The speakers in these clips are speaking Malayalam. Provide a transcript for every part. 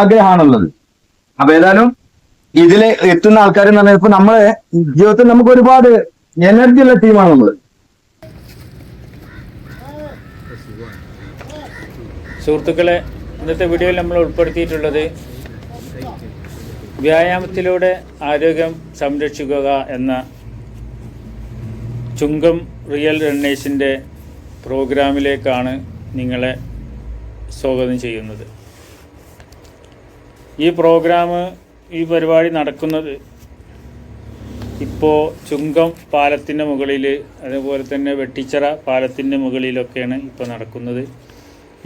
ആഗ്രഹമാണുള്ളത്. അപ്പൊ ഏതായാലും ഇതിൽ എത്തുന്ന ആൾക്കാർ എന്ന് പറഞ്ഞാൽ ഇപ്പൊ നമ്മളെ ജീവിതത്തിൽ നമുക്ക് ഒരുപാട് എനർജി ഉള്ള ടീമാണ് നമ്മൾ സുഹൃത്തുക്കളെ ഇന്നത്തെ വീഡിയോയിൽ നമ്മൾ ഉൾപ്പെടുത്തിയിട്ടുള്ളത് വ്യായാമത്തിലൂടെ ആരോഗ്യം സംരക്ഷിക്കുക എന്ന ചുങ്കം റിയൽ റണ്ണേഴ്സിന്റെ പ്രോഗ്രാമിലേക്കാണ് നിങ്ങളെ സ്വാഗതം ചെയ്യുന്നത്. ഈ പ്രോഗ്രാം ഈ പരിപാടി നടക്കുന്നത് ഇപ്പോൾ ചുങ്കം പാലത്തിന്റെ മുകളിൽ അതുപോലെ തന്നെ വെട്ടിച്ചിറ പാലത്തിന്റെ മുകളിലൊക്കെയാണ് ഇപ്പോൾ നടക്കുന്നത്.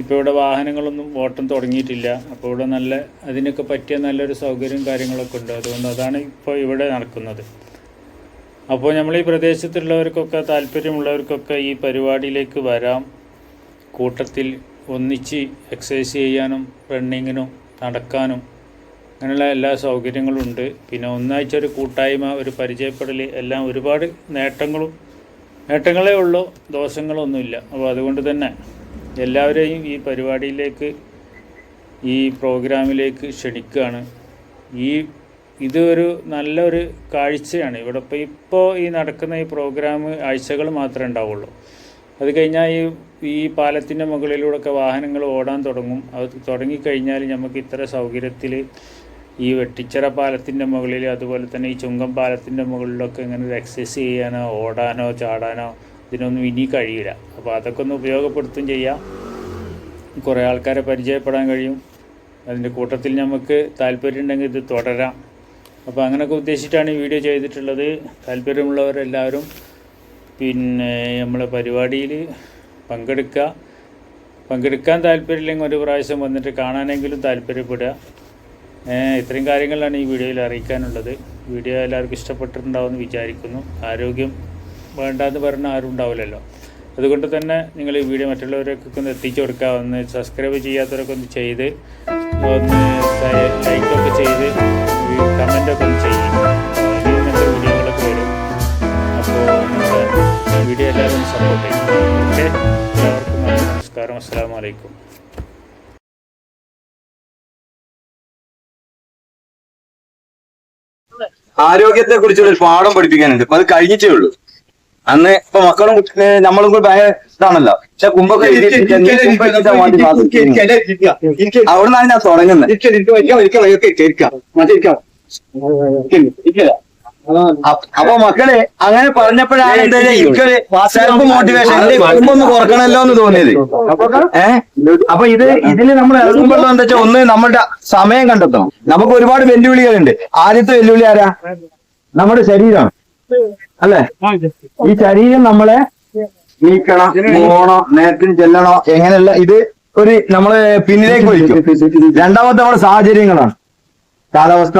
ഇപ്പോൾ ഇവിടെ വാഹനങ്ങളൊന്നും ഓട്ടം തുടങ്ങിയിട്ടില്ല. അപ്പോൾ ഇവിടെ നല്ല അതിനൊക്കെ പറ്റിയ നല്ലൊരു സൗകര്യവും കാര്യങ്ങളൊക്കെ ഉണ്ട്. അതുകൊണ്ട് അതാണ് ഇപ്പോൾ ഇവിടെ നടക്കുന്നത്. അപ്പോൾ നമ്മൾ ഈ പ്രദേശത്തുള്ളവർക്കൊക്കെ താല്പര്യമുള്ളവർക്കൊക്കെ ഈ പരിപാടിയിലേക്ക് വരാം. കൂട്ടത്തിൽ ഒന്നിച്ച് എക്സസൈസ് ചെയ്യാനും റണ്ണിങ്ങിനും നടക്കാനും അങ്ങനെയുള്ള എല്ലാ സൗകര്യങ്ങളും ഉണ്ട് പിന്നെ ഒന്നാഴ്ച ഒരു കൂട്ടായ്മ ഒരു പരിചയപ്പെടൽ എല്ലാം ഒരുപാട് നേട്ടങ്ങളും നേട്ടങ്ങളേ ഉള്ളൂ. ദോഷങ്ങളൊന്നുമില്ല. അപ്പോൾ അതുകൊണ്ട് തന്നെ എല്ലാവരെയും ഈ പരിപാടിയിലേക്ക് ഈ പ്രോഗ്രാമിലേക്ക് ക്ഷണിക്കുകയാണ്. ഈ ഇതൊരു നല്ലൊരു കാഴ്ചയാണ്. ഇവിടെ ഇപ്പോൾ ഇപ്പോൾ ഈ നടക്കുന്ന ഈ പ്രോഗ്രാം ആഴ്ചകൾ മാത്രമേ ഉണ്ടാവുള്ളൂ. അത് കഴിഞ്ഞാൽ ഈ ഈ പാലത്തിന്റെ മുകളിലൂടെയൊക്കെ വാഹനങ്ങൾ ഓടാൻ തുടങ്ങും. അത് തുടങ്ങിക്കഴിഞ്ഞാൽ നമുക്ക് ഇത്ര സൗകര്യത്തിൽ ഈ വെട്ടിച്ചിറ പാലത്തിന്റെ മുകളിൽ അതുപോലെ തന്നെ ഈ ചുങ്കം പാലത്തിന്റെ മുകളിലൊക്കെ ഇങ്ങനെ ഒരു എക്സസൈസ് ചെയ്യാനോ ഓടാനോ ചാടാനോ ഇതിനൊന്നും ഇനി കഴിയില്ല. അപ്പോൾ അതൊക്കെ ഒന്ന് ഉപയോഗപ്പെടുത്തും ചെയ്യാം. കുറേ ആൾക്കാരെ പരിചയപ്പെടാൻ കഴിയും. അതിന്റെ കൂട്ടത്തിൽ നമുക്ക് താല്പര്യമുണ്ടെങ്കിൽ ഇത് തുടരാം. അപ്പോൾ അങ്ങനെയൊക്കെ ഉദ്ദേശിച്ചിട്ടാണ് ഈ വീഡിയോ ചെയ്തിട്ടുള്ളത്. താല്പര്യമുള്ളവരെല്ലാവരും പിന്നെ നമ്മളെ പരിപാടിയിൽ പങ്കെടുക്കുക. പങ്കെടുക്കാൻ താല്പര്യമില്ലെങ്കിൽ ഒരു പ്രാവശ്യം വന്നിട്ട് കാണാനെങ്കിലും താല്പര്യപ്പെടുക. ഇത്രയും കാര്യങ്ങളാണ് ഈ വീഡിയോയിൽ അറിയിക്കാനുള്ളത്. വീഡിയോ എല്ലാവർക്കും ഇഷ്ടപ്പെട്ടിട്ടുണ്ടാവുമെന്ന് വിചാരിക്കുന്നു. ആരോഗ്യം വേണ്ടാന്ന് പറഞ്ഞ ആരും ഉണ്ടാവില്ലല്ലോ. അതുകൊണ്ട് തന്നെ നിങ്ങൾ ഈ വീഡിയോ മറ്റുള്ളവരൊക്കെ ഒന്ന് എത്തിച്ചു കൊടുക്കുക. ഒന്ന് സബ്സ്ക്രൈബ് ചെയ്യാത്തവരൊക്കെ ഒന്ന് ചെയ്ത് ഒന്ന് ലൈക്കൊക്കെ ചെയ്ത് കമന്റൊക്കെ ഒന്ന് ചെയ്യും. വീഡിയോകളൊക്കെ വരും. അപ്പോൾ വീഡിയോ എല്ലാവരും സപ്പോർട്ട് ചെയ്യും. ഓക്കെ? എല്ലാവർക്കും നമസ്കാരം. അസ്സാം വലൈക്കും ആരോഗ്യത്തെ കുറിച്ചുള്ള ഒരു പാഠം പഠിപ്പിക്കാനുണ്ട് അത് കഴിഞ്ഞിട്ടേ ഉള്ളൂ അന്ന് ഇപ്പൊ മക്കളും നമ്മളും കൂടി ഭയങ്കര ഇതാണല്ലോ പക്ഷെ കുമ്പൊക്കെ. അവിടുന്നാണ് ഞാൻ തുടങ്ങുന്നത് അപ്പ- മക്കളെ അങ്ങനെ പറഞ്ഞപ്പോഴാണ് എന്താ എനിക്കൊരു സെൽഫ് മോട്ടിവേഷൻ എന്റെ ഒന്ന് കുറക്കണല്ലോ എന്ന് തോന്നിയത്. ഏഹ് അപ്പൊ ഇത് ഇതിൽ നമ്മൾ ഇറങ്ങുമ്പോൾ എന്താ വെച്ചാൽ ഒന്ന് നമ്മുടെ സമയം കണ്ടെത്തണം. നമുക്ക് ഒരുപാട് വെല്ലുവിളികളുണ്ട്. ആദ്യത്തെ വെല്ലുവിളി ആരാ? നമ്മുടെ ശരീരം. അല്ലെ? ഈ ശരീരം നമ്മളെ നീക്കണം പോണോ നേരത്തിന് ചെല്ലണോ എങ്ങനെയല്ല ഇത് ഒരു നമ്മളെ പിന്നിലേക്ക് വലിക്കും രണ്ടാമത്തെ നമ്മുടെ സാഹചര്യങ്ങളാണ്. കാലാവസ്ഥ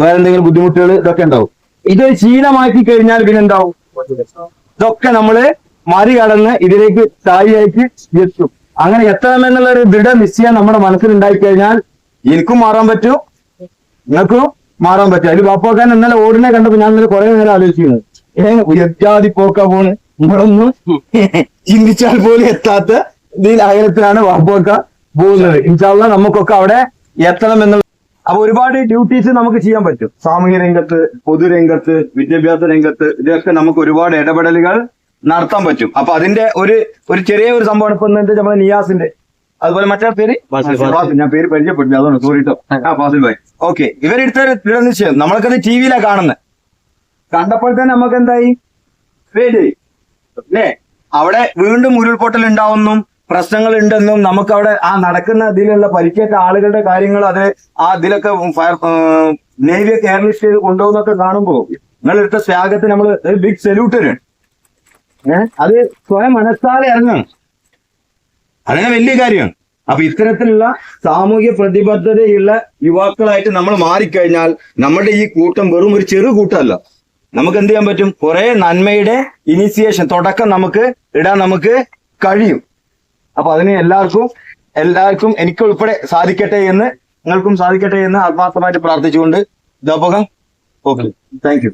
വേറെ എന്തെങ്കിലും ബുദ്ധിമുട്ടുകൾ ഇതൊക്കെ ഉണ്ടാവും. ഇത് ശീലമാക്കി കഴിഞ്ഞാൽ പിന്നെ എന്താവും? ഇതൊക്കെ നമ്മൾ മറികടന്ന് ഇതിലേക്ക് സ്ഥായിയായിട്ട് എത്തും. അങ്ങനെ എത്തണമെന്നുള്ള ഒരു ദൃഢ ദൃഢനിശ്ചയം നമ്മുടെ മനസ്സിൽ ഉണ്ടായി കഴിഞ്ഞാൽ എനിക്കും മാറാൻ പറ്റും. നിങ്ങൾക്കും മാറാൻ പറ്റും. അതിൽ ബാപ്പാക്കാൻ ഇന്നലെ ഓടിനെ കണ്ടപ്പോ ഞാൻ ഇന്നലെ കുറെ നേരം ആലോചിക്കുന്നത് ഏഹ് ഉയർത്താതി പോക്ക പോണ്. നമ്മളൊന്നും ചിന്തിച്ചാൽ പോലും എത്താത്ത ഇതിൽ അകലത്തിലാണ് ബാപ്പാക്ക പോകുന്നത്. ഇൻഷാല്ല നമുക്കൊക്കെ അവിടെ എത്തണം എന്നുള്ള അപ്പൊ ഒരുപാട് ഡ്യൂട്ടീസ് നമുക്ക് ചെയ്യാൻ പറ്റും. സാമൂഹ്യ രംഗത്ത് പൊതുരംഗത്ത് വിദ്യാഭ്യാസ രംഗത്ത് ഇതൊക്കെ നമുക്ക് ഒരുപാട് ഇടപെടലുകൾ നടത്താൻ പറ്റും. അപ്പൊ അതിന്റെ ഒരു ഒരു ചെറിയ ഒരു സംഭവമാണ് ഇപ്പൊ എന്താ നമ്മുടെ നിയാസിന്റെ. അതുപോലെ മറ്റേ പേര്? ഞാൻ പേര് പരിചയപ്പെട്ടു അതുകൊണ്ട് സോറി കേട്ടോ ആ ഫാസിൽ ഭായ്. ഓക്കെ ഇവരെടുത്ത ദൃഢനിശ്ചയം നമ്മൾക്കത് ടി വിയിലാണ് കാണുന്നത് കണ്ടപ്പോൾ തന്നെ നമുക്ക് എന്തായി പേര് അല്ലേ? അവിടെ വീണ്ടും ഉരുൾപൊട്ടൽ ഉണ്ടാവുന്നും പ്രശ്നങ്ങൾ ഉണ്ടെന്നും നമുക്ക് അവിടെ ആ നടക്കുന്ന ഇതിലുള്ള പരിക്കേറ്റ ആളുകളുടെ കാര്യങ്ങൾ അത് ആ ഇതിലൊക്കെ ഫയർ നേവിയെ കെയർലിസ്റ്റ് ചെയ്ത് കൊണ്ടുപോകുന്നൊക്കെ കാണുമ്പോൾ നിങ്ങളെടുത്ത സ്വാഗത്ത് നമ്മൾ ബിഗ് സല്യൂട്ട് തരും ഏഹ് അത് സ്വയം മനസ്സാലെ ഇറങ്ങണം. അതിനെ വലിയ കാര്യമാണ് അപ്പൊ ഇത്തരത്തിലുള്ള സാമൂഹ്യ പ്രതിബദ്ധതയുള്ള യുവാക്കളായിട്ട് നമ്മൾ മാറിക്കഴിഞ്ഞാൽ നമ്മുടെ ഈ കൂട്ടം വെറും ഒരു ചെറു കൂട്ടമല്ല. നമുക്ക് എന്ത് ചെയ്യാൻ പറ്റും? കുറെ നന്മയുടെ ഇനിസിയേഷൻ തുടക്കം നമുക്ക് ഇടാൻ നമുക്ക് കഴിയും. അപ്പൊ അതിന് എല്ലാവർക്കും എല്ലാവർക്കും എനിക്ക് ഉൾപ്പെടെ സാധിക്കട്ടെ എന്ന് നിങ്ങൾക്കും സാധിക്കട്ടെ എന്ന് ആത്മാർത്ഥമായിട്ട് പ്രാർത്ഥിച്ചുകൊണ്ട് ദാപകം ഓക്കെ. താങ്ക്